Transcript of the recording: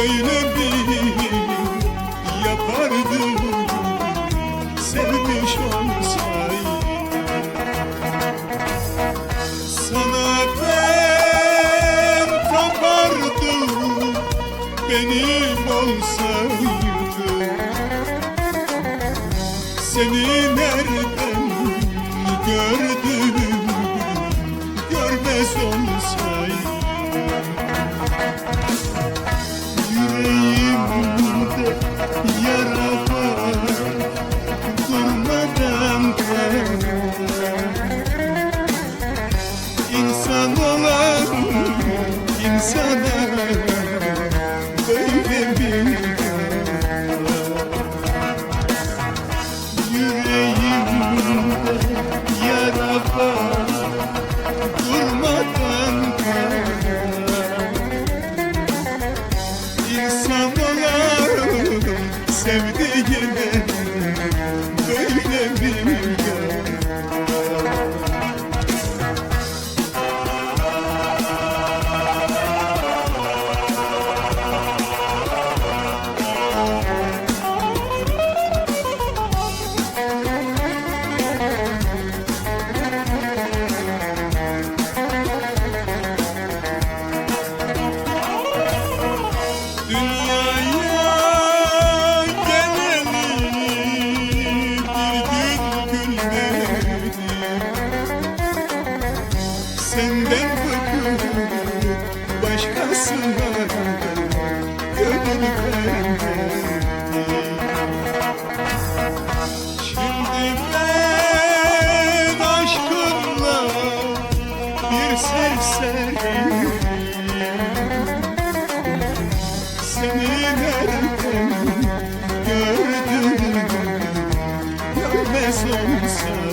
böyle bir yapardım. Sevmiş olsaydım. Sana ben tapardım. Benim olsaydım. Seni nereden gördüm? böyle bir Yüreğimde yara durmadan İnsan olan sevdiğine böyle bir yeah sensin